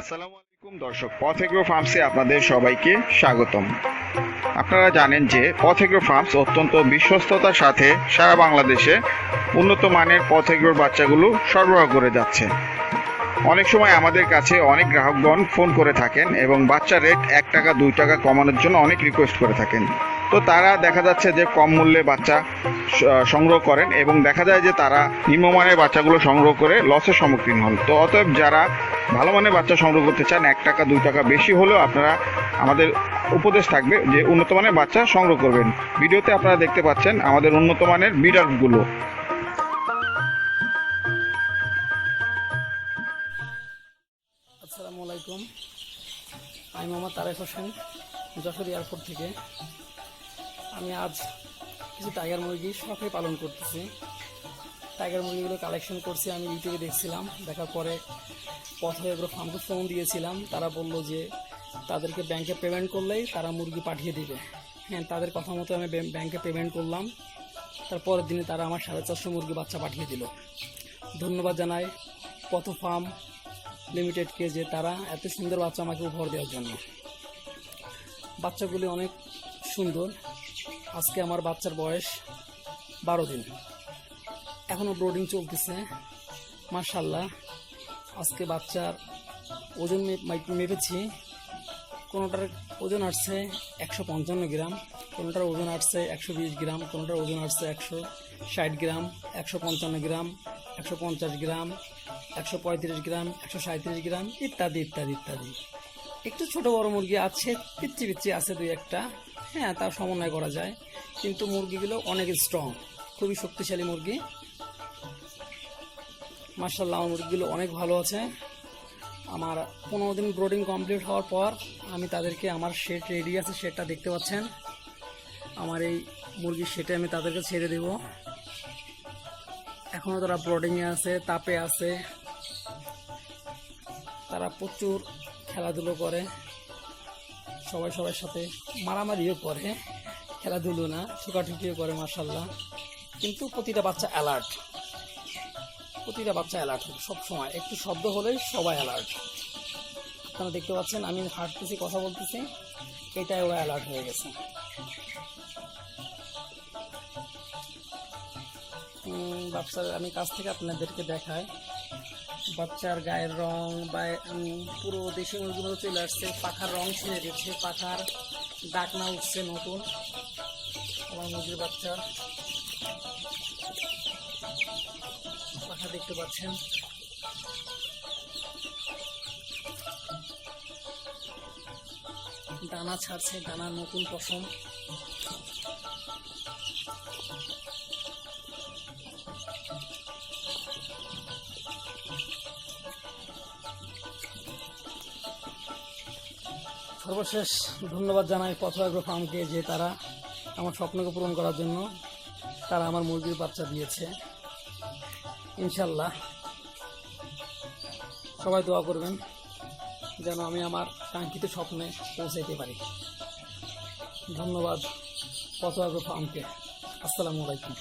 আসসালামু আলাইকুম দর্শক পথ এগ্রো ফার্মসে আপনাদের সবাইকে স্বাগতম। আপনারা জানেন যে পথ এগ্রো ফার্মস অত্যন্ত বিশ্বস্ততার সাথে সারা বাংলাদেশে উন্নত মানের পথ এগ্রোর বাচ্চাগুলো সরবরাহ করে যাচ্ছে। অনেক সময় আমাদের কাছে অনেক গ্রাহকগণ ফোন করে থাকেন এবং বাচ্চার রেট এক টাকা, দুই টাকা কমানোর জন্য অনেক রিকোয়েস্ট করে থাকেন। তো তারা দেখা যাচ্ছে যে কম মূল্যে বাচ্চা সংগ্রহ করেন এবং দেখা যায় যে তারা নিম্নমানের বাচ্চাগুলো সংগ্রহ করে লসের সম্মুখীন হন। তো অতএব যারা ভালো মানের বাচ্চা সংগ্রহ করতে চান, এক টাকা, দুই টাকা বেশি হলেও আপনারা আমাদের উপদেশ থাকবে যে উন্নত মানের বাচ্চা সংগ্রহ করবেন। ভিডিওতে আপনারা দেখতে পাচ্ছেন আমাদের উন্নত মানের বিডারগুলো আসসালামু আলাইকুম। আমি মোহাম্মদ তারেক হোসেন, যশোর এয়ারপোর্ট থেকে। আমি আজ কিছু টাইগার মুরগি শখে পালন করতেছি। টাইগার মুরগিগুলো কালেকশন করছি, আমি ইউটিউবে দেখছিলাম, দেখার পরে পথে এগুলো ফার্মকে ফোন দিয়েছিলাম। তারা বলল যে তাদেরকে ব্যাংকে পেমেন্ট করলেই তারা মুরগি পাঠিয়ে দিবে। হ্যাঁ তাদের কথা মতো আমি ব্যাং- ব্যাংকে পেমেন্ট করলাম। তারপরের দিনে তারা আমার সাড়ে চারশো মুরগি বাচ্চা পাঠিয়ে দিল। ধন্যবাদ জানাই পথ ফার্ম লিমিটেডকে যে তারা এত সুন্দর বাচ্চা আমাকে উপহার দেওয়ার জন্য। বাচ্চাগুলি অনেক সুন্দর। আজকে আমার বাচ্চার বয়স বারো দিন। এখনও ব্রোডিং চলতেছে। মার্শাল্লাহ আজকে বাচ্চার ওজন মেপেছি। কোনোটার ওজন আসছে একশো পঞ্চান্ন গ্রাম, কোনোটার ওজন আসছে একশো বিশ গ্রাম, কোনোটার ওজন আসছে একশো ষাট গ্রাম, একশো পঞ্চান্ন গ্রাম, একশো পঞ্চাশ গ্রাম, একশো পঁয়ত্রিশ গ্রাম, একশো সাঁত্রিশ গ্রাম, ইত্যাদি ইত্যাদি ইত্যাদি। একটু ছোট বড় মুরগি আছে পিচ্ছি পিচ্ছি আছে দুই একটা। হ্যাঁ তার সমন্বয় করা যায়। কিন্তু মুরগিগুলো অনেক স্ট্রং খুবই শক্তিশালী মুরগি। মার্শাল্লাহ আমার মুরগিগুলো অনেক ভালো আছে। আমার পনেরো দিন ব্রোডিং কমপ্লিট হওয়ার পর আমি তাদেরকে আমার শেড রেডি আছে শেডটা দেখতে পাচ্ছেন। আমার এই মুরগির শেডে আমি তাদেরকে ছেড়ে দেব। এখনও তারা ব্রোডিংয়ে আছে, তাপে আছে। তারা প্রচুর খেলাধুলো করে। সবাই সবার সাথে মারামারিও করে খেলাধুলো না ঠুকাঠুকিও করে মার্শাল্লাহ কিন্তু প্রতিটা বাচ্চা অ্যালার্ট প্রতিটা বাচ্চা অ্যালার্ট সব সময় একটু শব্দ হলেই সবাই অ্যালার্ট আপনারা দেখতে পাচ্ছেন, আমি হাঁটতেছি, কথা বলতেছি, এটাই ওরা অ্যালার্ট হয়ে গেছে। বাচ্চার, আমি কাছ থেকে আপনাদেরকে দেখাই। বাচ্চার গায়ের রং বা পুরো দেশি মুরগিগুলো চলে আসছে। পাখার রং ছেড়ে দিচ্ছে পাখার ডাকনা উঠছে নতুন। আমার মুরগির বাচ্চার পাখা দেখতে পাচ্ছেন। দানা ছাড়ছে দানা নতুন পশম। সর্বশেষ ধন্যবাদ জানাই পথ আগ্রো ফার্মকে যে তারা আমার স্বপ্নকে পূরণ করার জন্য তারা আমার মুরগির বাচ্চা দিয়েছে। ইনশাল্লাহ সবাই দোয়া করবেন যেন আমি আমার কাঙ্ক্ষিত স্বপ্নে পৌঁছাইতে পারি। ধন্যবাদ পথ আগ্রো ফার্মকে। আসসালামু আলাইকুম।